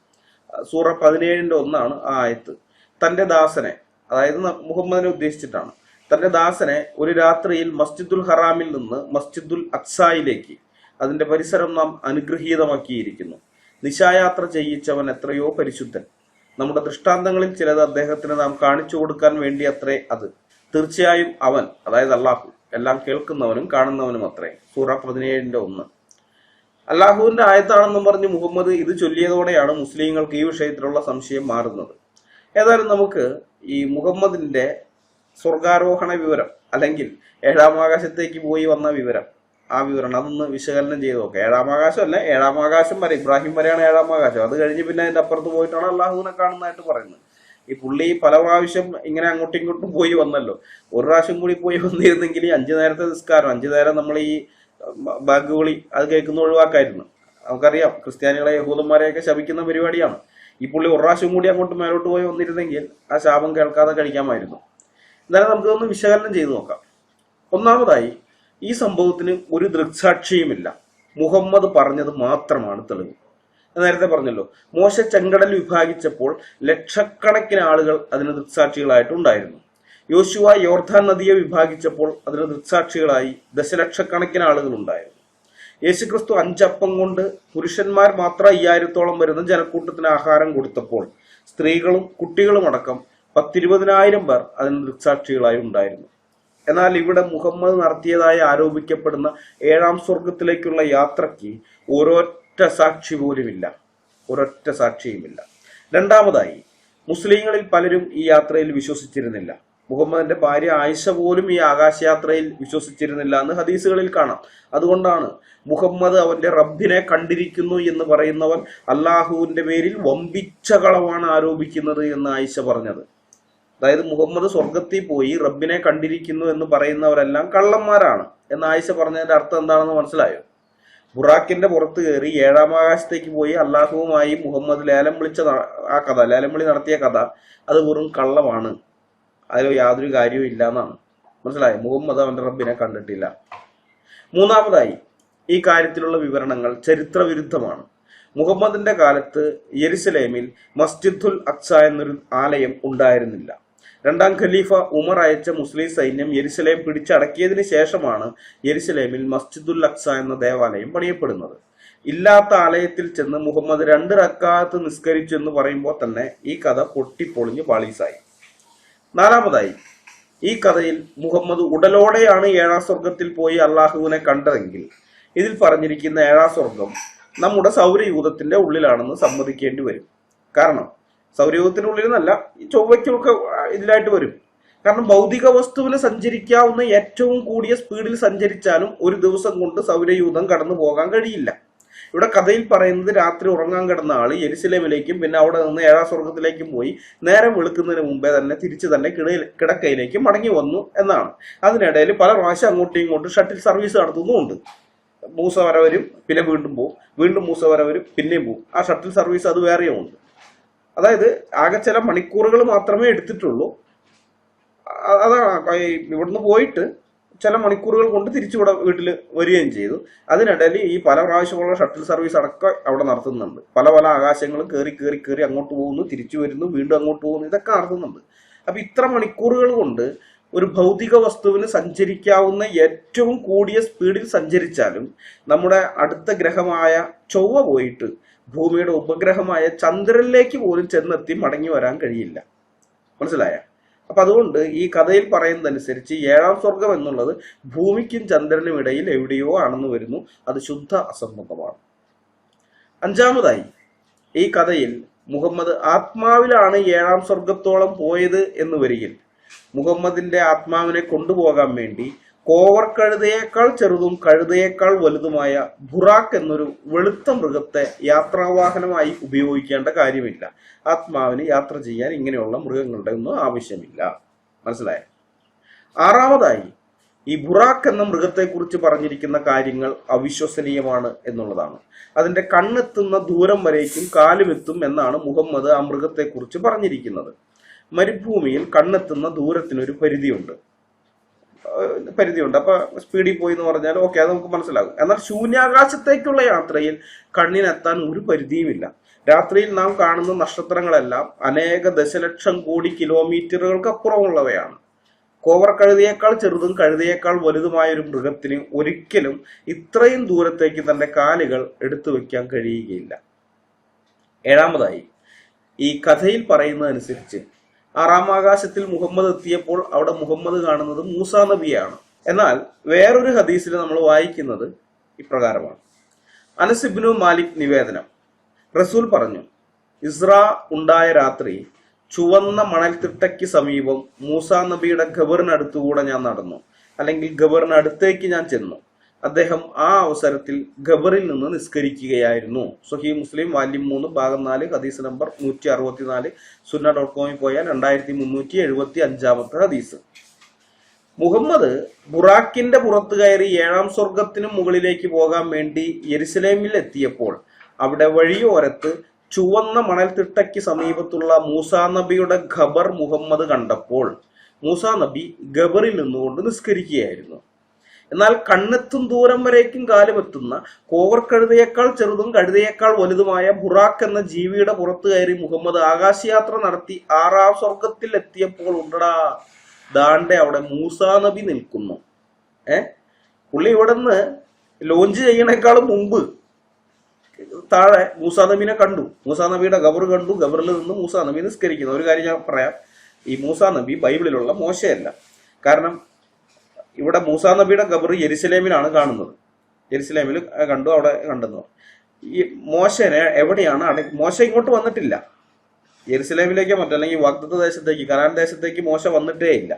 സൂറ പതിനേഴിന്റെ ഒന്നാണ് ആ ആയത്ത്. തന്റെ ദാസനെ അതായത് മുഹമ്മദിനെ ഉദ്ദേശിച്ചിട്ടാണ്. തന്റെ ദാസനെ ഒരു രാത്രിയിൽ മസ്ജിദുൽ ഹറാമിൽ നിന്ന് മസ്ജിദുൽ അക്സായിലേക്ക് അതിന്റെ പരിസരം നാം അനുഗ്രഹീതമാക്കിയിരിക്കുന്നു. നിശായാത്ര ചെയ്യിച്ചവൻ എത്രയോ പരിശുദ്ധൻ. നമ്മുടെ ദൃഷ്ടാന്തങ്ങളിൽ ചിലത് അദ്ദേഹത്തിന് നാം കാണിച്ചു കൊടുക്കാൻ വേണ്ടി അത്രേ അത്. തീർച്ചയായും അവൻ അതായത് അള്ളാഹു എല്ലാം കേൾക്കുന്നവനും കാണുന്നവനും അത്രേ. സൂറ പതിനേഴിന്റെ ഒന്ന്. അള്ളാഹുവിന്റെ ആയത്താണെന്നും പറഞ്ഞ് മുഹമ്മദ് ഇത് ചൊല്ലിയതോടെയാണ് മുസ്ലിങ്ങൾക്ക് ഈ വിഷയത്തിലുള്ള സംശയം മാറുന്നത്. ഏതായാലും നമുക്ക് ഈ മുഹമ്മദിന്റെ സ്വർഗാരോഹണ വിവരം അല്ലെങ്കിൽ ഏഴാം ആകാശത്തേക്ക് പോയി വന്ന വിവരം ആ വിവരണം അതൊന്ന് വിശകലനം ചെയ്ത് നോക്കാം. ഏഴാം ആകാശം അല്ല ഏഴാം ആകാശം വരെ ഇബ്രാഹിം വരെയാണ് ഏഴാം ആകാശം അത് കഴിഞ്ഞ് പിന്നെ അതിന്റെ അപ്പുറത്ത് പോയിട്ടാണ് അള്ളാഹുവിനെ കാണുന്നതായിട്ട് പറയുന്നത്. ഈ പുള്ളി പല പ്രാവശ്യം ഇങ്ങനെ അങ്ങോട്ടും ഇങ്ങോട്ടും പോയി വന്നല്ലോ. ഒരു പ്രാവശ്യം കൂടി പോയി വന്നിരുന്നെങ്കിൽ അഞ്ചു നേരത്തെ നിസ്കാരം അഞ്ചു നേരം നമ്മൾ ഈ ബാഗ് വിളി അത് കേൾക്കുന്ന ഒഴിവാക്കായിരുന്നു. നമുക്കറിയാം ക്രിസ്ത്യാനികളെ യഹൂദന്മാരെയൊക്കെ ശപിക്കുന്ന പരിപാടിയാണ്. ഈ പുള്ളി ഒരു പ്രാവശ്യം കൂടി അങ്ങോട്ട് മേലോട്ട് പോയി വന്നിരുന്നെങ്കിൽ ആ ശാപം കേൾക്കാതെ കഴിക്കാമായിരുന്നു. എന്നാലും നമുക്കൊന്ന് വിശകലനം ചെയ്തു നോക്കാം. ഒന്നാമതായി ഈ സംഭവത്തിന് ഒരു ദൃക്സാക്ഷിയുമില്ല. മുഹമ്മദ് പറഞ്ഞത് മാത്രമാണ് തെളിവ്. നേരത്തെ പറഞ്ഞല്ലോ മോശ ചെങ്കടൽ വിഭാഗിച്ചപ്പോൾ ലക്ഷക്കണക്കിന് ആളുകൾ അതിന് ദൃക്സാക്ഷികളായിട്ടുണ്ടായിരുന്നു യോശുവ യോർധാൻ നദിയെ വിഭാഗിച്ചപ്പോൾ അതിന് ദൃക്സാക്ഷികളായി ദശലക്ഷക്കണക്കിന് ആളുകൾ ഉണ്ടായിരുന്നു. യേശുക്രിസ്തു അഞ്ചപ്പം കൊണ്ട് പുരുഷന്മാർ മാത്രം അയ്യായിരത്തോളം വരുന്ന ജനക്കൂട്ടത്തിന് ആഹാരം കൊടുത്തപ്പോൾ സ്ത്രീകളും കുട്ടികളും അടക്കം പത്തിരുപതിനായിരം പേർ അതിന് ദൃക്സാക്ഷികളായി ഉണ്ടായിരുന്നു. എന്നാൽ ഇവിടെ മുഹമ്മദ് നടത്തിയതായി ആരോപിക്കപ്പെടുന്ന ഏഴാം സ്വർഗത്തിലേക്കുള്ള യാത്രയ്ക്ക് ഒരൊറ്റ സാക്ഷി പോലുമില്ല. ഒരൊറ്റ സാക്ഷിയുമില്ല. രണ്ടാമതായി മുസ്ലിങ്ങളിൽ പലരും ഈ യാത്രയിൽ വിശ്വസിച്ചിരുന്നില്ല. മുഹമ്മദിന്റെ ഭാര്യ ആയിഷ പോലും ഈ ആകാശയാത്രയിൽ വിശ്വസിച്ചിരുന്നില്ല എന്ന് ഹദീസുകളിൽ കാണാം. അതുകൊണ്ടാണ് മുഹമ്മദ് അവന്റെ റബ്ബിനെ കണ്ടിരിക്കുന്നു എന്ന് പറയുന്നവൻ അള്ളാഹുവിന്റെ പേരിൽ വമ്പിച്ച കളവാണ് ആരോപിക്കുന്നത് എന്ന് ആയിഷ പറഞ്ഞത്. അതായത് മുഹമ്മദ് സ്വർഗത്തിൽ പോയി റബ്ബിനെ കണ്ടിരിക്കുന്നു എന്ന് പറയുന്നവരെല്ലാം കള്ളന്മാരാണ്. എന്ന് ആയിഷ പറഞ്ഞതിന്റെ അർത്ഥം എന്താണെന്ന് മനസ്സിലായോ? ബുറാക്കിന്റെ പുറത്ത് കയറി ഏഴാം ആകാശത്തേക്ക് പോയി അള്ളാഹുവുമായി മുഹമ്മദ് ലേലം വിളിച്ച ആ കഥ ലേലം വിളി നടത്തിയ കഥ അത് വെറും കള്ളമാണ്. അതിൽ യാതൊരു കാര്യവും ഇല്ല എന്നാണ് മനസ്സിലായി? മുഹമ്മദ് അവന്റെ റബ്ബിനെ കണ്ടിട്ടില്ല. മൂന്നാമതായി ഈ കാര്യത്തിലുള്ള വിവരണങ്ങൾ ചരിത്രവിരുദ്ധമാണ്. മുഹമ്മദിന്റെ കാലത്ത് യെരുസലേമിൽ മസ്ജിദുൽ അക്സ എന്നൊരു ആലയം ഉണ്ടായിരുന്നില്ല. രണ്ടാം ഖലീഫ ഉമർ അയച്ച മുസ്ലിം സൈന്യം യെരുസലേം പിടിച്ചടക്കിയതിനു ശേഷമാണ് യെരുസലേമിൽ മസ്ജിദുൽ അക്സ എന്ന ദേവാലയം പണിയപ്പെടുന്നത്. ഇല്ലാത്ത ആലയത്തിൽ ചെന്ന് മുഹമ്മദ് രണ്ട് റക്കാത്ത് നിസ്കരിച്ചു എന്ന് പറയുമ്പോൾ തന്നെ ഈ കഥ പൊട്ടിപ്പൊളിഞ്ഞ് വാളീസായി നാലാമതായി ഈ കഥയിൽ മുഹമ്മദ് ഉടലോടെയാണ് ഏഴാം സ്വർഗത്തിൽ പോയി അള്ളാഹുവിനെ കണ്ടതെങ്കിൽ ഇതിൽ പറഞ്ഞിരിക്കുന്ന ഏഴാം സ്വർഗം നമ്മുടെ സൗരയൂഥത്തിന്റെ ഉള്ളിലാണെന്ന് സമ്മതിക്കേണ്ടി വരും. കാരണം സൗരയൂഥത്തിന്റെ ഉള്ളിൽ നിന്നല്ല ഈ ചൊവ്വയ്ക്കൊക്കെ ഇതിലായിട്ട് വരും. കാരണം ഭൗതിക വസ്തുവിൽ സഞ്ചരിക്കാവുന്ന ഏറ്റവും കൂടിയ സ്പീഡിൽ സഞ്ചരിച്ചാലും ഒരു ദിവസം കൊണ്ട് സൗരയൂഥം കടന്നു പോകാൻ കഴിയില്ല. ഇവിടെ കഥയിൽ പറയുന്നത് രാത്രി ഉറങ്ങാൻ കിടന്ന ആൾ എരിസിലേമിലേക്കും പിന്നെ അവിടെ നിന്ന് ഏഴാം സ്വർഗത്തിലേക്കും പോയി നേരം വെളുക്കുന്നതിന് മുമ്പേ തന്നെ തിരിച്ച് തന്നെ കിടയിൽ കിടക്കയിലേക്ക് മടങ്ങി വന്നു എന്നാണ്. അതിനിടയിൽ പല പ്രാവശ്യം അങ്ങോട്ടും ഇങ്ങോട്ടും ഷട്ടിൽ സർവീസ് നടത്തുന്നുമുണ്ട്. മൂസ വരെ വരും പിന്നെ വീണ്ടും പോവും. വീണ്ടും മൂസ വരെ വരും പിന്നെയും പോവും. ആ ഷട്ടിൽ സർവീസ് അത് വേറെയും ഉണ്ട്. അതായത് ആകെ ചില മണിക്കൂറുകൾ മാത്രമേ എടുത്തിട്ടുള്ളൂ. അതാണ്. ഇവിടുന്ന് പോയിട്ട് ചില മണിക്കൂറുകൾ കൊണ്ട് തിരിച്ചു ഇവിടെ വീട്ടിൽ വരികയും ചെയ്തു. അതിനിടയിൽ ഈ പല പ്രാവശ്യമുള്ള ഷട്ടിൽ സർവീസ് അടക്കം അവിടെ നടത്തുന്നുണ്ട്. പല പല ആകാശങ്ങളും കയറി കയറി കയറി അങ്ങോട്ട് പോകുന്നു തിരിച്ചു വരുന്നു വീണ്ടും അങ്ങോട്ട് പോകുന്നു ഇതൊക്കെ നടത്തുന്നുണ്ട്. അപ്പൊ ഇത്ര മണിക്കൂറുകൾ കൊണ്ട് ഒരു ഭൗതിക വസ്തുവിന് സഞ്ചരിക്കാവുന്ന ഏറ്റവും കൂടിയ സ്പീഡിൽ സഞ്ചരിച്ചാലും നമ്മുടെ അടുത്ത ഗ്രഹമായ ചൊവ്വ പോയിട്ട് ഭൂമിയുടെ ഉപഗ്രഹമായ ചന്ദ്രനിലേക്ക് പോലും ചെന്നെത്തി മടങ്ങി വരാൻ കഴിയില്ല. മനസ്സിലായ? അപ്പൊ അതുകൊണ്ട് ഈ കഥയിൽ പറയുന്നതനുസരിച്ച് ഏഴാം സ്വർഗം എന്നുള്ളത് ഭൂമിക്കും ചന്ദ്രനും ഇടയിൽ എവിടെയോ ആണെന്ന് വരുന്നു. അത് ശുദ്ധ അസംബന്ധമാണ്. അഞ്ചാമതായി ഈ കഥയിൽ മുഹമ്മദ് ആത്മാവിലാണ് ഏഴാം സ്വർഗത്തോളം പോയത് എന്ന് വരികിൽ മുഹമ്മദിന്റെ ആത്മാവിനെ കൊണ്ടുപോകാൻ വേണ്ടി കോവർ കഴുതയേക്കാൾ ചെറുതും കഴുതയേക്കാൾ വലുതുമായ ബുറാക്ക് എന്നൊരു വെളുത്ത മൃഗത്തെ യാത്രാവാഹനമായി ഉപയോഗിക്കേണ്ട കാര്യമില്ല. ആത്മാവിന് യാത്ര ചെയ്യാൻ ഇങ്ങനെയുള്ള മൃഗങ്ങളുടെ ഒന്നും ആവശ്യമില്ല. മനസ്സിലായോ? ആറാമതായി ഈ ബുറാക്ക് എന്ന മൃഗത്തെക്കുറിച്ച് പറഞ്ഞിരിക്കുന്ന കാര്യങ്ങൾ അവിശ്വസനീയമാണ് എന്നുള്ളതാണ്. അതിന്റെ കണ്ണെത്തുന്ന ദൂരം വരേക്കും കാലുമെത്തും എന്നാണ് മുഹമ്മദ് ആ മൃഗത്തെക്കുറിച്ച് പറഞ്ഞിരിക്കുന്നത്. മരുഭൂമിയിൽ കണ്ണെത്തുന്ന ദൂരത്തിനൊരു പരിധിയുണ്ട്. പരിധിയുണ്ട്. അപ്പൊ സ്പീഡിൽ പോയി എന്ന് പറഞ്ഞാൽ ഓക്കെ അത് നമുക്ക് മനസ്സിലാകും. എന്നാൽ ശൂന്യാകാശത്തേക്കുള്ള യാത്രയിൽ കണ്ണിനെത്താൻ ഒരു പരിധിയുമില്ല. രാത്രിയിൽ നാം കാണുന്ന നക്ഷത്രങ്ങളെല്ലാം അനേക ദശലക്ഷം കോടി കിലോമീറ്ററുകൾക്ക് അപ്പുറമുള്ളവയാണ്. കോവർ കഴുതിയേക്കാൾ ചെറുതും കഴുതിയേക്കാൾ വലുതുമായ ഒരു മൃഗത്തിന് ഒരിക്കലും ഇത്രയും ദൂരത്തേക്ക് തന്റെ കാലുകൾ എടുത്തു വെക്കാൻ കഴിയുകയില്ല. ഏഴാമതായി ഈ കഥയിൽ പറയുന്നതനുസരിച്ച് ആറാം ആകാശത്തിൽ മുഹമ്മദ് എത്തിയപ്പോൾ അവിടെ മുഹമ്മദ് കാണുന്നത് മൂസ നബിയാണ്. എന്നാൽ വേറൊരു ഹദീസിൽ നമ്മൾ വായിക്കുന്നത് ഇപ്രകാരമാണ്. അനസിബിനു മാലിക് നിവേദനം. റസൂൽ പറഞ്ഞു ഇസ്ര ഉണ്ടായ രാത്രി ചുവന്ന മണൽത്തിട്ടയ്ക്ക് സമീപം മൂസാ നബിയുടെ ഖബറിനടുത്തുകൂടെ ഞാൻ നടന്നു. അല്ലെങ്കിൽ ഖബറിനടുത്തേക്ക് ഞാൻ ചെന്നു. അദ്ദേഹം ആ അവസരത്തിൽ ഖബറിൽ നിന്ന് നിസ്കരിക്കുകയായിരുന്നു. സൊഹി മുസ്ലിം വാല്യം മൂന്ന് ഭാഗം നാല് ഹദീസ് നമ്പർ നൂറ്റി അറുപത്തിനാല് സുന്ന ഡോട്ട് കോമിൽ പോയാൽ രണ്ടായിരത്തി മുന്നൂറ്റി എഴുപത്തി അഞ്ചാമത്തെ ഹദീസ്. മുഹമ്മദ് ബുറാക്കിന്റെ പുറത്ത് കയറി ഏഴാം സ്വർഗത്തിനും മുകളിലേക്ക് പോകാൻ വേണ്ടി യെരുസലേമിൽ എത്തിയപ്പോൾ അവിടെ വഴിയോരത്ത് ചുവന്ന മണൽത്തിട്ടയ്ക്ക് സമീപത്തുള്ള മൂസാ നബിയുടെ ഖബർ മുഹമ്മദ് കണ്ടപ്പോൾ മൂസാ നബി ഖബറിൽ നിന്നുകൊണ്ട് നിസ്കരിക്കുകയായിരുന്നു. എന്നാൽ കണ്ണെത്തും ദൂരം വരേക്കും കാലുമെത്തുന്ന കോവർ കഴുതയേക്കാൾ ചെറുതും കഴുതയേക്കാൾ വലുതുമായ ബുറാഖ് എന്ന ജീവിയുടെ പുറത്തു കയറി മുഹമ്മദ് ആകാശയാത്ര നടത്തി ആറാം സ്വർഗത്തിൽ എത്തിയപ്പോൾ ഉണ്ടടാ ദാണ്ടെ അവിടെ മൂസാ നബി നിൽക്കുന്നു. ഏ? പുള്ളി ഇവിടെ നിന്ന് ലോഞ്ച് ചെയ്യണേക്കാളും മുമ്പ് താഴെ മൂസാ നബീനെ കണ്ടു. മൂസാ നബിയുടെ ഗബർ കണ്ടു. ഗവറിൽ നിന്ന് മൂസാ നബി നിസ്കരിക്കുന്നു. ഒരു കാര്യം ഞാൻ പറയാം. ഈ മൂസാ നബി ബൈബിളിലുള്ള മോശയല്ല. കാരണം ഇവിടെ മൂസാ നബിയുടെ ഖബർ യെരുസലേമിലാണ് കാണുന്നത്. യെരുസലേമിൽ കണ്ടു അവിടെ കണ്ടെന്നു. ഈ മോശനെ എവിടെയാണ് അട മോശ ഇങ്ങോട്ട് വന്നിട്ടില്ല. യെരുസലേമിലേക്കോ മറ്റല്ലെങ്കിൽ വാഗ്ദത്ത ദേശത്തേക്ക് കനാൻ ദേശത്തേക്ക് മോശ വന്നിട്ടേ ഇല്ല.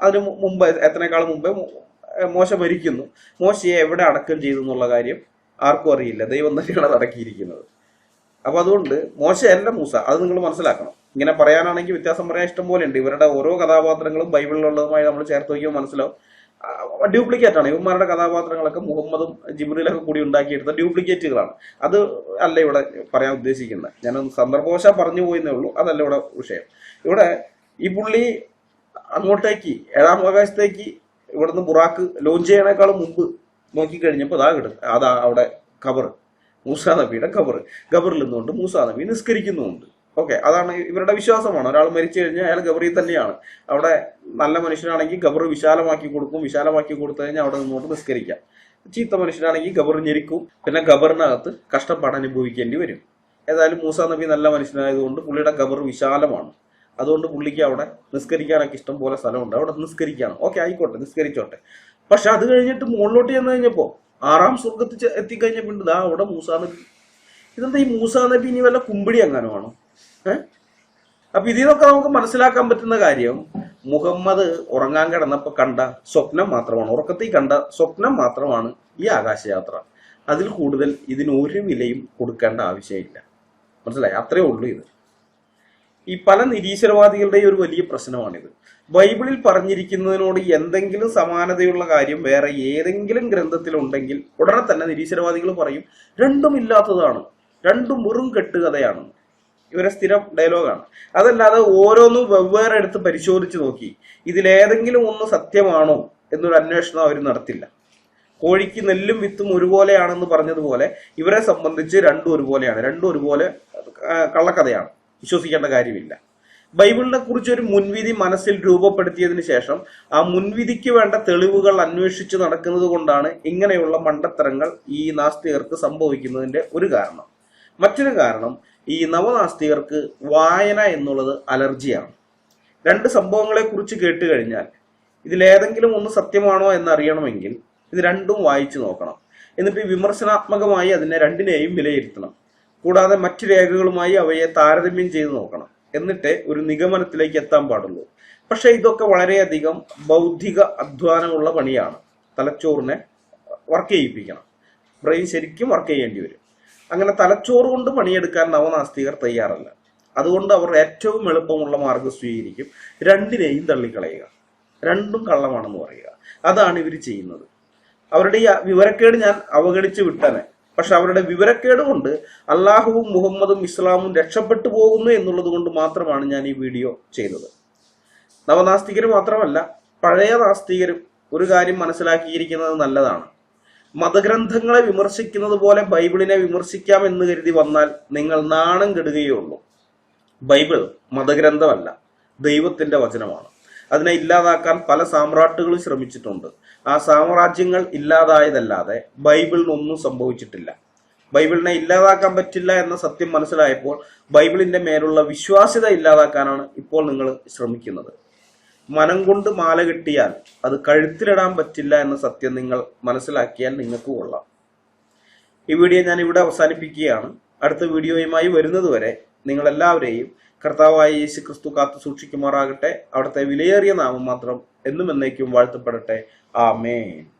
അതിന് മുമ്പ് എത്രനേക്കാൾ മുമ്പേ മോശ ഭരിക്കുന്നു മോശയെ എവിടെ അടക്കം ചെയ്തു എന്നുള്ള കാര്യം ആർക്കും അറിയില്ല. ദൈവം തന്നെയാണ് അത് അടക്കിയിരിക്കുന്നത്. അപ്പൊ അതുകൊണ്ട് മോശയല്ല മൂസ. അത് നിങ്ങൾ മനസ്സിലാക്കണം. ഇങ്ങനെ പറയാനാണെങ്കിൽ വ്യത്യാസം പറയാൻ ഇഷ്ടം പോലെ ഉണ്ട്. ഇവരുടെ ഓരോ കഥാപാത്രങ്ങളും ബൈബിളിലുള്ളതുമായി നമ്മൾ ചേർത്ത് വയ്ക്കുമ്പോൾ മനസ്സിലാവും. ഡ്യൂപ്ലിക്കേറ്റ് ആണ് ഇവന്മാരുടെ കഥാപാത്രങ്ങളൊക്കെ മുഹമ്മദും ജിബ്രിലൊക്കെ കൂടി ഉണ്ടാക്കിയെടുത്ത ഡ്യൂപ്ലിക്കേറ്റുകളാണ്. അത് അല്ല ഇവിടെ പറയാൻ ഉദ്ദേശിക്കുന്നത്. ഞാനൊന്ന് സന്ദർഭവശ പറഞ്ഞു പോയെന്നേ ഉള്ളൂ. അതല്ല ഇവിടെ വിഷയം. ഇവിടെ ഈ പുള്ളി അങ്ങോട്ടേക്ക് ഏഴാം ആകാശത്തേക്ക് ഇവിടുന്ന് ബുറാക്ക് ലോഞ്ച് ചെയ്യണേക്കാളും മുമ്പ് നോക്കിക്കഴിഞ്ഞപ്പോൾ അതാ കിട്ടും അതാ അവിടെ ഖബർ മൂസാ നബിയുടെ ഖബർ ഖബറിൽ നിന്നുകൊണ്ട് മൂസാ നബി നിസ്കരിക്കുന്നുമുണ്ട്. ഓക്കെ അതാണ് ഇവരുടെ വിശ്വാസമാണ്. ഒരാൾ മരിച്ചു കഴിഞ്ഞാൽ അയാൾ ഗബറി തന്നെയാണ്. അവിടെ നല്ല മനുഷ്യനാണെങ്കിൽ ഗബർ വിശാലമാക്കി കൊടുക്കും. വിശാലമാക്കി കൊടുത്തു കഴിഞ്ഞാൽ അവിടെ നിന്നോട്ട് നിസ്കരിക്കാം. ചീത്ത മനുഷ്യനാണെങ്കിൽ ഖബർ ഞെരിക്കും. പിന്നെ ഖബറിനകത്ത് കഷ്ടപ്പാട് അനുഭവിക്കേണ്ടി വരും. ഏതായാലും മൂസ നബി നല്ല മനുഷ്യനായതുകൊണ്ട് പുള്ളിയുടെ ഖബർ വിശാലമാണ്. അതുകൊണ്ട് പുള്ളിക്ക് അവിടെ നിസ്കരിക്കാനൊക്കെ ഇഷ്ടം പോലെ സ്ഥലമുണ്ട്. അവിടെ നിസ്കരിക്കാണ്. ഓക്കെ ആയിക്കോട്ടെ നിസ്കരിച്ചോട്ടെ. പക്ഷെ അത് കഴിഞ്ഞിട്ട് മുകളിലോട്ട് ചെന്ന് കഴിഞ്ഞപ്പോ ആറാം സ്വർഗത്തിൽ എത്തിക്കഴിഞ്ഞ എത്തിക്കഴിഞ്ഞപ്പോൾ ദാ അവിടെ മൂസാ നബി. ഇതെന്താ ഈ മൂസാ നബി ഇനി വല്ല കുമ്പിടി അങ്ങനെ ആണോ അപ്പൊ ഇതിൽ നിന്നൊക്കെ നമുക്ക് മനസ്സിലാക്കാൻ പറ്റുന്ന കാര്യം മുഹമ്മദ് ഉറങ്ങാൻ കിടന്നപ്പോ കണ്ട സ്വപ്നം മാത്രമാണ് ഉറക്കത്തിൽ കണ്ട സ്വപ്നം മാത്രമാണ് ഈ ആകാശയാത്ര. അതിൽ കൂടുതൽ ഇതിന് ഒരു വിലയും കൊടുക്കേണ്ട ആവശ്യമില്ല. മനസ്സിലായി? അത്രേ ഉള്ളൂ ഇത്. ഈ പല നിരീശ്വരവാദികളുടെ ഒരു വലിയ പ്രശ്നമാണിത്. ബൈബിളിൽ പറഞ്ഞിരിക്കുന്നതിനോട് എന്തെങ്കിലും സമാനതയുള്ള കാര്യം വേറെ ഏതെങ്കിലും ഗ്രന്ഥത്തിലുണ്ടെങ്കിൽ ഉടനെ തന്നെ നിരീശ്വരവാദികൾ പറയും രണ്ടും ഇല്ലാത്തതാണ്. രണ്ടും വെറും കെട്ടുകഥയാണ്. ഇവരെ സ്ഥിരം ഡയലോഗാണ്. അതല്ലാതെ ഓരോന്നും വെവ്വേറെ എടുത്ത് പരിശോധിച്ച് നോക്കി. ഇതിലേതെങ്കിലും ഒന്ന് സത്യമാണോ എന്നൊരു അന്വേഷണം അവർ നടത്തില്ല. കോഴിക്ക് നെല്ലും വിത്തും ഒരുപോലെയാണെന്ന് പറഞ്ഞതുപോലെ ഇവരെ സംബന്ധിച്ച് രണ്ടും ഒരുപോലെയാണ്. രണ്ടും ഒരുപോലെ കള്ളക്കഥയാണ്. വിശ്വസിക്കേണ്ട കാര്യമില്ല. ബൈബിളിനെ കുറിച്ച് ഒരു മുൻവിധി മനസ്സിൽ രൂപപ്പെടുത്തിയതിനു ശേഷം ആ മുൻവിധിക്ക് വേണ്ട തെളിവുകൾ അന്വേഷിച്ച് നടക്കുന്നത് കൊണ്ടാണ് ഇങ്ങനെയുള്ള മണ്ടത്തരങ്ങൾ ഈ നാസ്തികർക്ക് സംഭവിക്കുന്നതിന്റെ ഒരു കാരണം. മറ്റൊരു കാരണം ഈ നവനാസ്തികർക്ക് വായന എന്നുള്ളത് അലർജിയാണ്. രണ്ട് സംഭവങ്ങളെ കുറിച്ച് കേട്ട് കഴിഞ്ഞാൽ ഇതിലേതെങ്കിലും ഒന്ന് സത്യമാണോ എന്നറിയണമെങ്കിൽ ഇത് രണ്ടും വായിച്ചു നോക്കണം. എന്നിട്ട് വിമർശനാത്മകമായി അതിനെ രണ്ടിനെയും വിലയിരുത്തണം. കൂടാതെ മറ്റു രേഖകളുമായി അവയെ താരതമ്യം ചെയ്തു നോക്കണം. എന്നിട്ട് ഒരു നിഗമനത്തിലേക്ക് എത്താൻ പാടുള്ളൂ. പക്ഷെ ഇതൊക്കെ വളരെയധികം ബൗദ്ധിക അധ്വാനമുള്ള പണിയാണ്. തലച്ചോറിനെ വർക്ക് ചെയ്യിപ്പിക്കണം. ബ്രെയിൻ ശരിക്കും വർക്ക് ചെയ്യേണ്ടി വരും. അങ്ങനെ തലച്ചോറ് കൊണ്ട് പണിയെടുക്കാൻ നവനാസ്തികർ തയ്യാറല്ല. അതുകൊണ്ട് അവർ ഏറ്റവും എളുപ്പമുള്ള മാർഗം സ്വീകരിക്കും. രണ്ടിനെയും തള്ളിക്കളയുക. രണ്ടും കള്ളമാണെന്ന് പറയുക. അതാണ് ഇവർ ചെയ്യുന്നത്. അവരുടെ ഈ വിവരക്കേട് ഞാൻ അവഗണിച്ച് വിട്ടനെ. പക്ഷെ അവരുടെ വിവരക്കേട് കൊണ്ട് അള്ളാഹുവും മുഹമ്മദും ഇസ്ലാമും രക്ഷപ്പെട്ടു പോകുന്നു എന്നുള്ളത് കൊണ്ട് മാത്രമാണ് ഞാൻ ഈ വീഡിയോ ചെയ്തത്. നവനാസ്തികർ മാത്രമല്ല പഴയ നാസ്തികരും ഒരു കാര്യം മനസ്സിലാക്കിയിരിക്കുന്നത് നല്ലതാണ്. മതഗ്രന്ഥങ്ങളെ വിമർശിക്കുന്നത് പോലെ ബൈബിളിനെ വിമർശിക്കാം എന്ന് കരുതി വന്നാൽ നിങ്ങൾ നാണം കെടുകയുള്ളൂ ബൈബിൾ മതഗ്രന്ഥമല്ല ദൈവത്തിന്റെ വചനമാണ്. അതിനെ ഇല്ലാതാക്കാൻ പല സാമ്രാട്ടുകളും ശ്രമിച്ചിട്ടുണ്ട്. ആ സാമ്രാജ്യങ്ങൾ ഇല്ലാതായതല്ലാതെ ബൈബിളിനൊന്നും സംഭവിച്ചിട്ടില്ല. ബൈബിളിനെ ഇല്ലാതാക്കാൻ പറ്റില്ല എന്ന സത്യം മനസ്സിലായപ്പോൾ ബൈബിളിന്റെ മേലുള്ള വിശ്വാസ്യത ഇല്ലാതാക്കാനാണ് ഇപ്പോൾ നിങ്ങൾ ശ്രമിക്കുന്നത്. മനം കൊണ്ട് മാല കെട്ടിയാൽ അത് കഴുത്തിലിടാൻ പറ്റില്ല എന്ന സത്യം നിങ്ങൾ മനസ്സിലാക്കിയാൽ നിങ്ങൾക്ക് കൊള്ളാം. ഈ വീഡിയോ ഞാൻ ഇവിടെ അവസാനിപ്പിക്കുകയാണ്. അടുത്ത വീഡിയോയുമായി വരുന്നതുവരെ നിങ്ങൾ എല്ലാവരെയും കർത്താവായ യേശു ക്രിസ്തു കാത്തു സൂക്ഷിക്കുമാറാകട്ടെ. അവിടുത്തെ വിലയേറിയ നാമം മാത്രം എന്നും എന്നേക്കും വാഴ്ത്തപ്പെടട്ടെ. ആമേൻ.